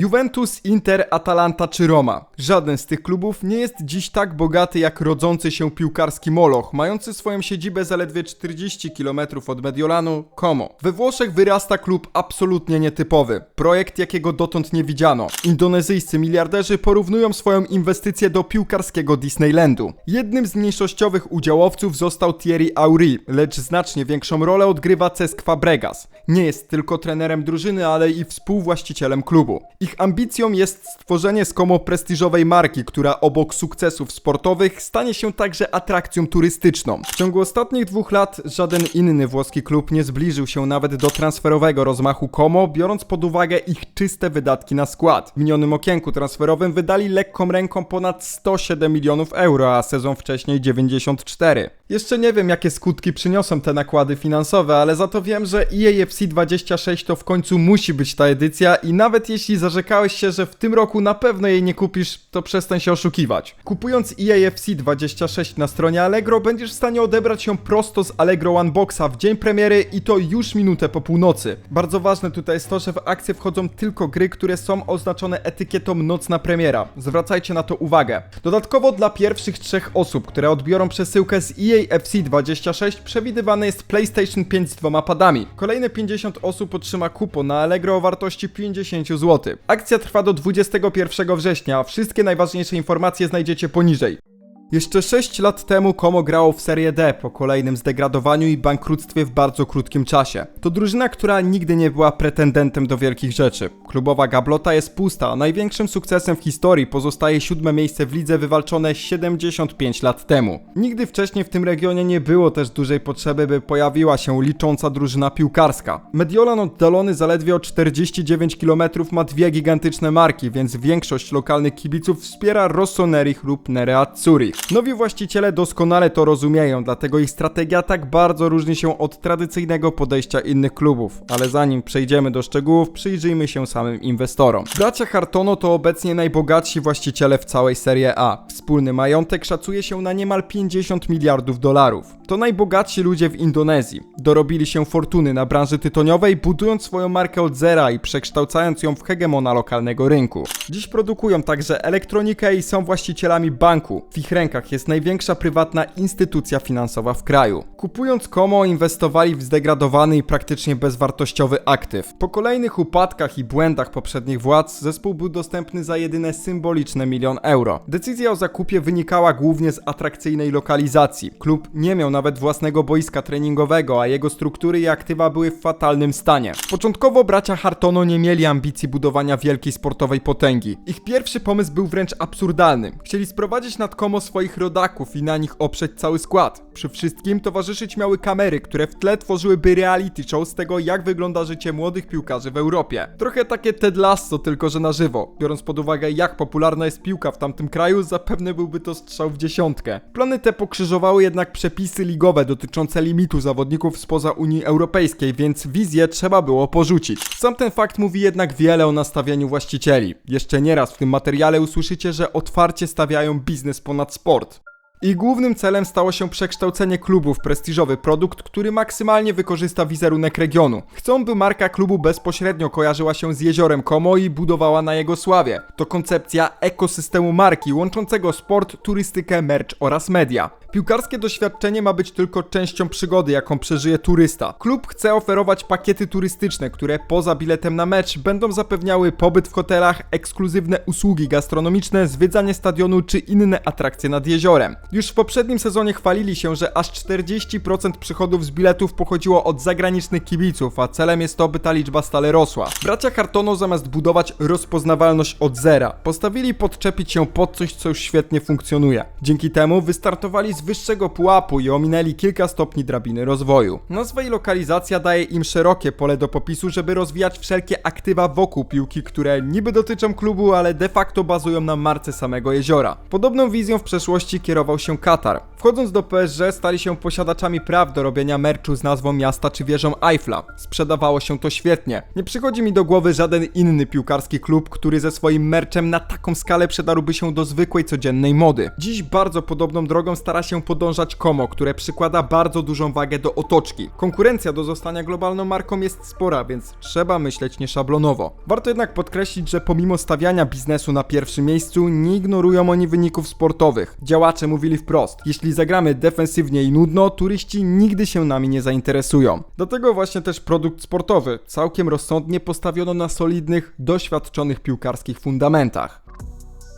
Juventus, Inter, Atalanta czy Roma. Żaden z tych klubów nie jest dziś tak bogaty jak rodzący się piłkarski Moloch, mający swoją siedzibę zaledwie 40 km od Mediolanu, Como. We Włoszech wyrasta klub absolutnie nietypowy. Projekt jakiego dotąd nie widziano. Indonezyjscy miliarderzy porównują swoją inwestycję do piłkarskiego Disneylandu. Jednym z mniejszościowych udziałowców został Thierry Aury, lecz znacznie większą rolę odgrywa Cesc Fabregas. Nie jest tylko trenerem drużyny, ale i współwłaścicielem klubu. Ambicją jest stworzenie z Como prestiżowej marki, która obok sukcesów sportowych stanie się także atrakcją turystyczną. W ciągu ostatnich dwóch lat żaden inny włoski klub nie zbliżył się nawet do transferowego rozmachu Como, biorąc pod uwagę ich czyste wydatki na skład. W minionym okienku transferowym wydali lekką ręką ponad 107 milionów euro, a sezon wcześniej 94. Jeszcze nie wiem, jakie skutki przyniosą te nakłady finansowe, ale za to wiem, że EAFC 26 to w końcu musi być ta edycja i nawet jeśli zarzekałeś się, że w tym roku na pewno jej nie kupisz, to przestań się oszukiwać. Kupując EAFC 26 na stronie Allegro, będziesz w stanie odebrać ją prosto z Allegro One Boxa w dzień premiery i to już minutę po północy. Bardzo ważne tutaj jest to, że w akcję wchodzą tylko gry, które są oznaczone etykietą nocna premiera. Zwracajcie na to uwagę. Dodatkowo dla pierwszych trzech osób, które odbiorą przesyłkę z E EAFC 26 przewidywany jest PlayStation 5 z dwoma padami. Kolejne 50 osób otrzyma kupon na Allegro o wartości 50 zł. Akcja trwa do 21 września, a wszystkie najważniejsze informacje znajdziecie poniżej. Jeszcze 6 lat temu Como grało w Serie D po kolejnym zdegradowaniu i bankructwie w bardzo krótkim czasie. To drużyna, która nigdy nie była pretendentem do wielkich rzeczy. Klubowa gablota jest pusta, a największym sukcesem w historii pozostaje siódme miejsce w lidze wywalczone 75 lat temu. Nigdy wcześniej w tym regionie nie było też dużej potrzeby, by pojawiła się licząca drużyna piłkarska. Mediolan oddalony zaledwie o 49 km ma dwie gigantyczne marki, więc większość lokalnych kibiców wspiera Rossoneri lub Nerazzurri. Nowi właściciele doskonale to rozumieją, dlatego ich strategia tak bardzo różni się od tradycyjnego podejścia innych klubów. Ale zanim przejdziemy do szczegółów, przyjrzyjmy się samym inwestorom. Bracia Hartono to obecnie najbogatsi właściciele w całej Serie A. Wspólny majątek szacuje się na niemal 50 miliardów dolarów. To najbogatsi ludzie w Indonezji. Dorobili się fortuny na branży tytoniowej, budując swoją markę od zera i przekształcając ją w hegemona lokalnego rynku. Dziś produkują także elektronikę i są właścicielami banku. W ich rękach jest największa prywatna instytucja finansowa w kraju. Kupując Como, inwestowali w zdegradowany i praktycznie bezwartościowy aktyw. Po kolejnych upadkach i błędach poprzednich władz, zespół był dostępny za jedyne symboliczne milion euro. Decyzja o zakupie wynikała głównie z atrakcyjnej lokalizacji. Klub nie miał nawet własnego boiska treningowego, a jego struktury i aktywa były w fatalnym stanie. Początkowo bracia Hartono nie mieli ambicji budowania wielkiej sportowej potęgi. Ich pierwszy pomysł był wręcz absurdalny. Chcieli sprowadzić nad Como swoich rodaków i na nich oprzeć cały skład. Przy wszystkim towarzyszyć miały kamery, które w tle tworzyłyby reality show z tego, jak wygląda życie młodych piłkarzy w Europie. Trochę takie Ted Lasso, tylko że na żywo. Biorąc pod uwagę, jak popularna jest piłka w tamtym kraju, zapewne byłby to strzał w dziesiątkę. Plany te pokrzyżowały jednak przepisy ligowe dotyczące limitu zawodników spoza Unii Europejskiej, więc wizję trzeba było porzucić. Sam ten fakt mówi jednak wiele o nastawieniu właścicieli. Jeszcze nieraz w tym materiale usłyszycie, że otwarcie stawiają biznes ponad sport sport. Ich głównym celem stało się przekształcenie klubu w prestiżowy produkt, który maksymalnie wykorzysta wizerunek regionu. Chcą, by marka klubu bezpośrednio kojarzyła się z jeziorem Como i budowała na jego sławie. To koncepcja ekosystemu marki łączącego sport, turystykę, merch oraz media. Piłkarskie doświadczenie ma być tylko częścią przygody, jaką przeżyje turysta. Klub chce oferować pakiety turystyczne, które poza biletem na mecz będą zapewniały pobyt w hotelach, ekskluzywne usługi gastronomiczne, zwiedzanie stadionu czy inne atrakcje nad jeziorem. Już w poprzednim sezonie chwalili się, że aż 40% przychodów z biletów pochodziło od zagranicznych kibiców, a celem jest to, by ta liczba stale rosła. Bracia Hartono zamiast budować rozpoznawalność od zera, postawili podczepić się pod coś, co już świetnie funkcjonuje. Dzięki temu wystartowali z wyższego pułapu i ominęli kilka stopni drabiny rozwoju. Nazwa i lokalizacja daje im szerokie pole do popisu, żeby rozwijać wszelkie aktywa wokół piłki, które niby dotyczą klubu, ale de facto bazują na marce samego jeziora. Podobną wizją w przeszłości kierował się Katar. Wchodząc do PSG stali się posiadaczami praw do robienia merczu z nazwą miasta czy wieżą Eiffla. Sprzedawało się to świetnie. Nie przychodzi mi do głowy żaden inny piłkarski klub, który ze swoim merczem na taką skalę przedarłby się do zwykłej codziennej mody. Dziś bardzo podobną drogą stara się podążać Como, które przykłada bardzo dużą wagę do otoczki. Konkurencja do zostania globalną marką jest spora, więc trzeba myśleć nieszablonowo. Warto jednak podkreślić, że pomimo stawiania biznesu na pierwszym miejscu, nie ignorują oni wyników sportowych. Działacze mówili wprost, jeśli zagramy defensywnie i nudno, turyści nigdy się nami nie zainteresują. Dlatego właśnie też produkt sportowy całkiem rozsądnie postawiono na solidnych, doświadczonych piłkarskich fundamentach.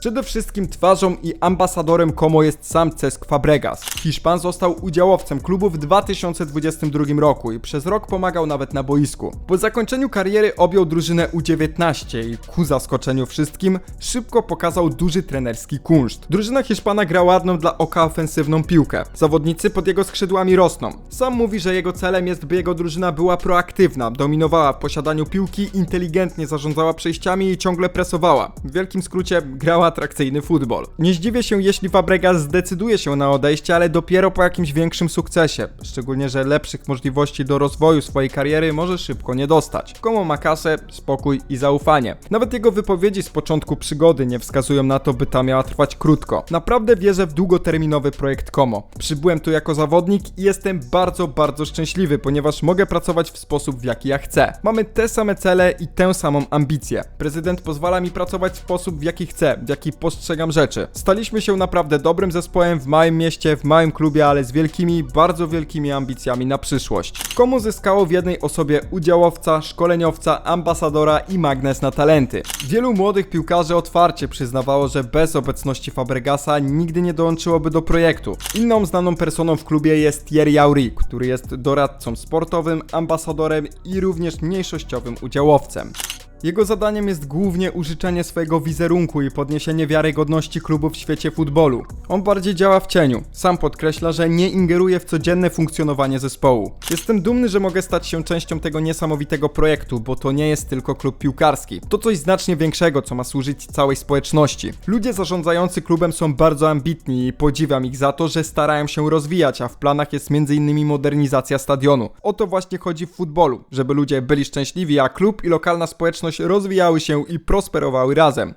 Przede wszystkim twarzą i ambasadorem Como jest sam Cesc Fabregas. Hiszpan został udziałowcem klubu w 2022 roku i przez rok pomagał nawet na boisku. Po zakończeniu kariery objął drużynę U19 i ku zaskoczeniu wszystkim szybko pokazał duży trenerski kunszt. Drużyna Hiszpana gra ładną dla oka ofensywną piłkę. Zawodnicy pod jego skrzydłami rosną. Sam mówi, że jego celem jest, by jego drużyna była proaktywna, dominowała w posiadaniu piłki, inteligentnie zarządzała przejściami i ciągle presowała. W wielkim skrócie grała atrakcyjny futbol. Nie zdziwię się, jeśli Fabregas zdecyduje się na odejście, ale dopiero po jakimś większym sukcesie. Szczególnie, że lepszych możliwości do rozwoju swojej kariery może szybko nie dostać. Komu ma kasę, spokój i zaufanie. Nawet jego wypowiedzi z początku przygody nie wskazują na to, by ta miała trwać krótko. Naprawdę wierzę w długoterminowy projekt Komo. Przybyłem tu jako zawodnik i jestem bardzo, bardzo szczęśliwy, ponieważ mogę pracować w sposób, w jaki ja chcę. Mamy te same cele i tę samą ambicję. Prezydent pozwala mi pracować w sposób, w jaki chcę, w jaki postrzegam rzeczy. Staliśmy się naprawdę dobrym zespołem w małym mieście, w małym klubie, ale z wielkimi, bardzo wielkimi ambicjami na przyszłość. Komu zyskało w jednej osobie udziałowca, szkoleniowca, ambasadora i magnes na talenty. Wielu młodych piłkarzy otwarcie przyznawało, że bez obecności Fabregasa nigdy nie dołączyłoby do projektu. Inną znaną personą w klubie jest Thierry Henry, który jest doradcą sportowym, ambasadorem i również mniejszościowym udziałowcem. Jego zadaniem jest głównie użyczenie swojego wizerunku i podniesienie wiarygodności klubu w świecie futbolu. On bardziej działa w cieniu. Sam podkreśla, że nie ingeruje w codzienne funkcjonowanie zespołu. Jestem dumny, że mogę stać się częścią tego niesamowitego projektu, bo to nie jest tylko klub piłkarski. To coś znacznie większego, co ma służyć całej społeczności. Ludzie zarządzający klubem są bardzo ambitni i podziwiam ich za to, że starają się rozwijać, a w planach jest m.in. modernizacja stadionu. O to właśnie chodzi w futbolu, żeby ludzie byli szczęśliwi, a klub i lokalna społeczność rozwijały się i prosperowały razem.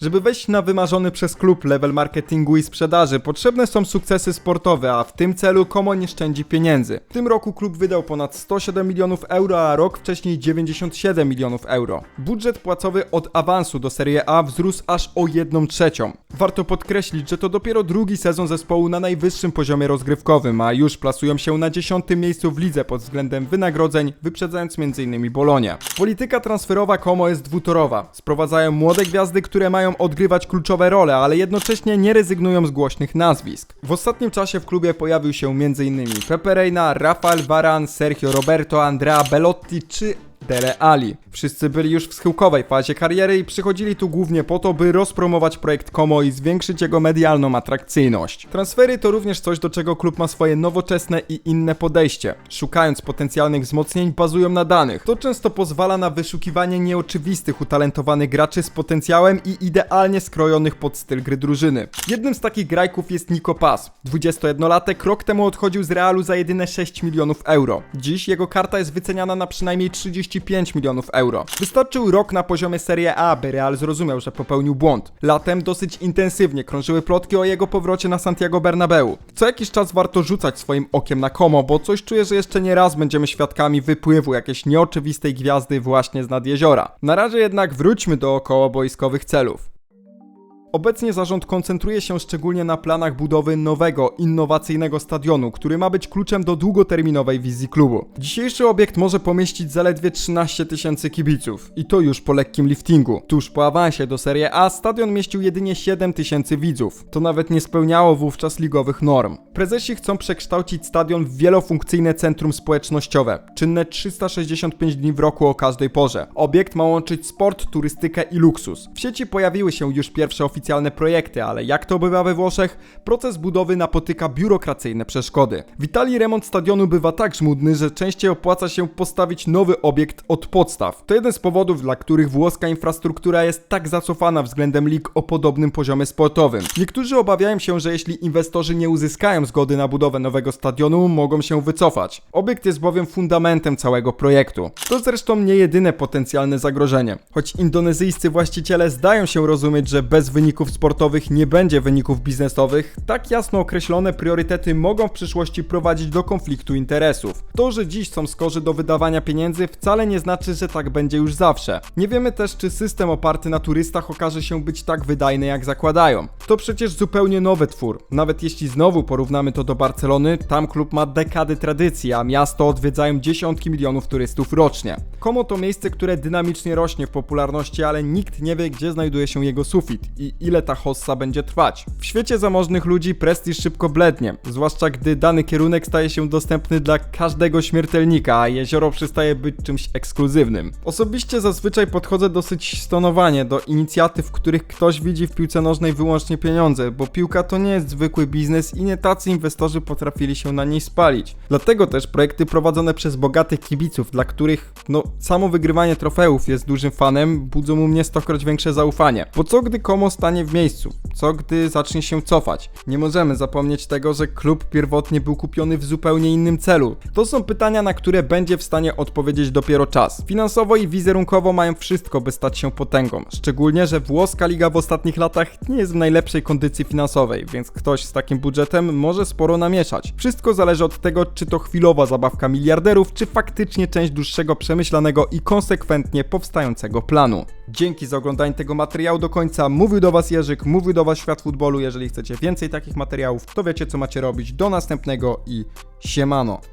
Żeby wejść na wymarzony przez klub level marketingu i sprzedaży, potrzebne są sukcesy sportowe, a w tym celu Komo nie szczędzi pieniędzy. W tym roku klub wydał ponad 107 milionów euro, a rok wcześniej 97 milionów euro. Budżet płacowy od awansu do Serie A wzrósł aż o 1 trzecią. Warto podkreślić, że to dopiero drugi sezon zespołu na najwyższym poziomie rozgrywkowym, a już plasują się na 10 miejscu w lidze pod względem wynagrodzeń, wyprzedzając m.in. Bolonię. Polityka transferowa Komo jest dwutorowa. Sprowadzają młode gwiazdy, które mają odgrywać kluczowe role, ale jednocześnie nie rezygnują z głośnych nazwisk. W ostatnim czasie w klubie pojawił się m.in. Pepe Reina, Rafael Varan, Sergio Roberto, Andrea Belotti czy Dele Ali. Wszyscy byli już w schyłkowej fazie kariery i przychodzili tu głównie po to, by rozpromować projekt Como i zwiększyć jego medialną atrakcyjność. Transfery to również coś, do czego klub ma swoje nowoczesne i inne podejście. Szukając potencjalnych wzmocnień, bazują na danych. To często pozwala na wyszukiwanie nieoczywistych, utalentowanych graczy z potencjałem i idealnie skrojonych pod styl gry drużyny. Jednym z takich grajków jest Nico Paz. 21-latek rok temu odchodził z Realu za jedyne 6 milionów euro. Dziś jego karta jest wyceniana na przynajmniej 35 milionów euro. Wystarczył rok na poziomie Serie A, by Real zrozumiał, że popełnił błąd. Latem dosyć intensywnie krążyły plotki o jego powrocie na Santiago Bernabeu. Co jakiś czas warto rzucać swoim okiem na Como, bo coś czuję, że jeszcze nie raz będziemy świadkami wypływu jakiejś nieoczywistej gwiazdy właśnie z nad jeziora. Na razie jednak wróćmy do okołoboiskowych celów. Obecnie zarząd koncentruje się szczególnie na planach budowy nowego, innowacyjnego stadionu, który ma być kluczem do długoterminowej wizji klubu. Dzisiejszy obiekt może pomieścić zaledwie 13 tysięcy kibiców i to już po lekkim liftingu. Tuż po awansie do Serie A stadion mieścił jedynie 7 tysięcy widzów. To nawet nie spełniało wówczas ligowych norm. Prezesi chcą przekształcić stadion w wielofunkcyjne centrum społecznościowe, czynne 365 dni w roku o każdej porze. Obiekt ma łączyć sport, turystykę i luksus. W sieci pojawiły się już pierwsze oficjalne oficjalne projekty, ale jak to bywa we Włoszech, proces budowy napotyka biurokracyjne przeszkody. W Italii remont stadionu bywa tak żmudny, że częściej opłaca się postawić nowy obiekt od podstaw. To jeden z powodów, dla których włoska infrastruktura jest tak zacofana względem lig o podobnym poziomie sportowym. Niektórzy obawiają się, że jeśli inwestorzy nie uzyskają zgody na budowę nowego stadionu, mogą się wycofać. Obiekt jest bowiem fundamentem całego projektu. To zresztą nie jedyne potencjalne zagrożenie. Choć indonezyjscy właściciele zdają się rozumieć, że bez wyników sportowych nie będzie wyników biznesowych, tak jasno określone priorytety mogą w przyszłości prowadzić do konfliktu interesów. To, że dziś są skorzy do wydawania pieniędzy wcale nie znaczy, że tak będzie już zawsze. Nie wiemy też, czy system oparty na turystach okaże się być tak wydajny, jak zakładają. To przecież zupełnie nowy twór. Nawet jeśli znowu porównamy to do Barcelony, tam klub ma dekady tradycji, a miasto odwiedzają dziesiątki milionów turystów rocznie. Como to miejsce, które dynamicznie rośnie w popularności, ale nikt nie wie, gdzie znajduje się jego sufit i ile ta hossa będzie trwać. W świecie zamożnych ludzi prestiż szybko blednie, zwłaszcza gdy dany kierunek staje się dostępny dla każdego śmiertelnika, a jezioro przestaje być czymś ekskluzywnym. Osobiście zazwyczaj podchodzę dosyć stonowanie do inicjatyw, w których ktoś widzi w piłce nożnej wyłącznie pieniądze, bo piłka to nie jest zwykły biznes i nie tacy inwestorzy potrafili się na niej spalić. Dlatego też projekty prowadzone przez bogatych kibiców, dla których no samo wygrywanie trofeów jest dużym fanem, budzą u mnie stokroć większe zaufanie. Bo co gdy komo stanie w miejscu? Co gdy zacznie się cofać? Nie możemy zapomnieć tego, że klub pierwotnie był kupiony w zupełnie innym celu. To są pytania, na które będzie w stanie odpowiedzieć dopiero czas. Finansowo i wizerunkowo mają wszystko, by stać się potęgą. Szczególnie, że włoska liga w ostatnich latach nie jest w najlepszej kondycji finansowej, więc ktoś z takim budżetem może sporo namieszać. Wszystko zależy od tego, czy to chwilowa zabawka miliarderów, czy faktycznie część dłuższego, przemyślanego i konsekwentnie powstającego planu. Dzięki za oglądanie tego materiału do końca. Mówił do Was Jerzyk, mówił do Was Świat Futbolu. Jeżeli chcecie więcej takich materiałów, to wiecie co macie robić. Do następnego i siemano.